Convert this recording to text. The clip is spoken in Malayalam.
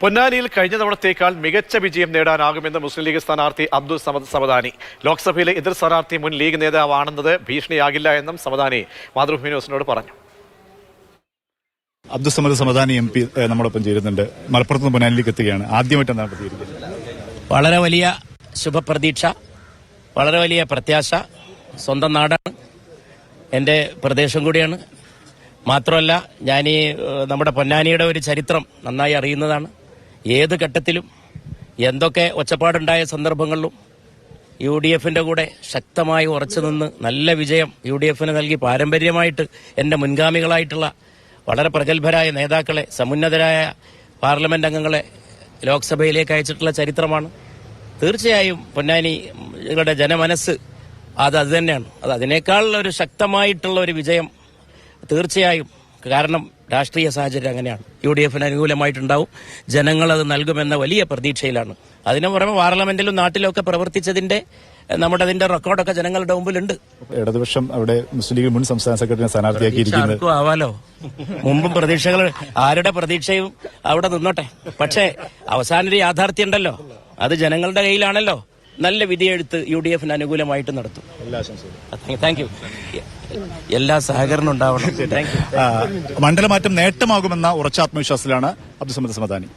പൊന്നാനിയിൽ കഴിഞ്ഞ തവണത്തേക്കാൾ മികച്ച വിജയം നേടാനാകുമെന്ന് മുസ്ലിം ലീഗ് സ്ഥാനാർത്ഥി അബ്ദുൾ സമദ് സമദാനി. ലോക്സഭയിലെ എതിർ സ്ഥാനാർത്ഥി മുൻ ലീഗ് നേതാവാണെന്നത് ഭീഷണിയാകില്ല എന്നും സമദാനി മാതൃഭൂമി ന്യൂസിനോട് പറഞ്ഞു. അബ്ദുസമദ് സമദാനി എം പി നമ്മളൊപ്പം ചേരുന്നുണ്ട്. മലപ്പുറത്ത് നിന്ന് പൊന്നാനിലേക്ക് എത്തുകയാണ്. ആദ്യമായിട്ട് പ്രതികരിക്കുന്നത് വളരെ വലിയ ശുഭപ്രതീക്ഷ വളരെ വലിയ പ്രത്യാശ. സ്വന്തം നാടാണ്. എന്റെ പ്രദേശം കൂടിയാണ്. മാത്രമല്ല ഞാൻ ഈ നമ്മുടെ പൊന്നാനിയുടെ ഒരു ചരിത്രം നന്നായി അറിയുന്നതാണ്. ഏത് ഘട്ടത്തിലും എന്തൊക്കെ ഒച്ചപ്പാടുണ്ടായ സന്ദർഭങ്ങളിലും യു ഡി എഫിന്റെ കൂടെ ശക്തമായി ഉറച്ചു നിന്ന് നല്ല വിജയം യു ഡി എഫിന് നൽകി പാരമ്പര്യമായിട്ട് എന്റെ മുൻഗാമികളായിട്ടുള്ള വളരെ പ്രഗത്ഭരായ നേതാക്കളെ സമുന്നതരായ പാർലമെന്റ് അംഗങ്ങളെ ലോക്സഭയിലേക്ക് അയച്ചിട്ടുള്ള ചരിത്രമാണ്. തീർച്ചയായും പൊന്നാനികളുടെ ജനമനസ് അത് അത് തന്നെയാണ്. അത് അതിനേക്കാൾ ഒരു ശക്തമായിട്ടുള്ള ഒരു വിജയം തീർച്ചയായും കാരണം രാഷ്ട്രീയ സാഹചര്യം അങ്ങനെയാണ്. യു ഡി എഫിന് അനുകൂലമായിട്ടുണ്ടാവും. ജനങ്ങൾ അത് നൽകുമെന്ന വലിയ പ്രതീക്ഷയിലാണ്. അതിനു പുറമെ പാർലമെന്റിലും നാട്ടിലും ഒക്കെ പ്രവർത്തിച്ചതിന്റെ നമ്മുടെ അതിന്റെ റെക്കോർഡൊക്കെ ജനങ്ങളുടെ മുമ്പിലുണ്ട്. ഇടതുപക്ഷം അവിടെ മുസ്ലിം ലീഗ് മുൻ സംസ്ഥാന സെക്രട്ടറി സ്ഥാനാർത്ഥിയാക്കിയിരിക്കുന്നത് ആവാലോ? മുമ്പും പ്രതീക്ഷകൾ ആരുടെ പ്രതീക്ഷയും അവിടെ നിന്നോട്ടെ. പക്ഷേ അവസാന ഒരു യാഥാർത്ഥ്യം ഉണ്ടല്ലോ അത് ജനങ്ങളുടെ കയ്യിലാണല്ലോ. നല്ല വിധിയെഴുത്ത് യു ഡി എഫിന് അനുകൂലമായിട്ട് നടത്തും താങ്ക് യു. എല്ലാ സഹകരണം ഉണ്ടാവണം. മണ്ഡലമാറ്റം നേട്ടമാകുമെന്ന ഉറച്ച ആത്മവിശ്വാസത്തിലാണ് അബ്ദുസമദ് സമദാനി.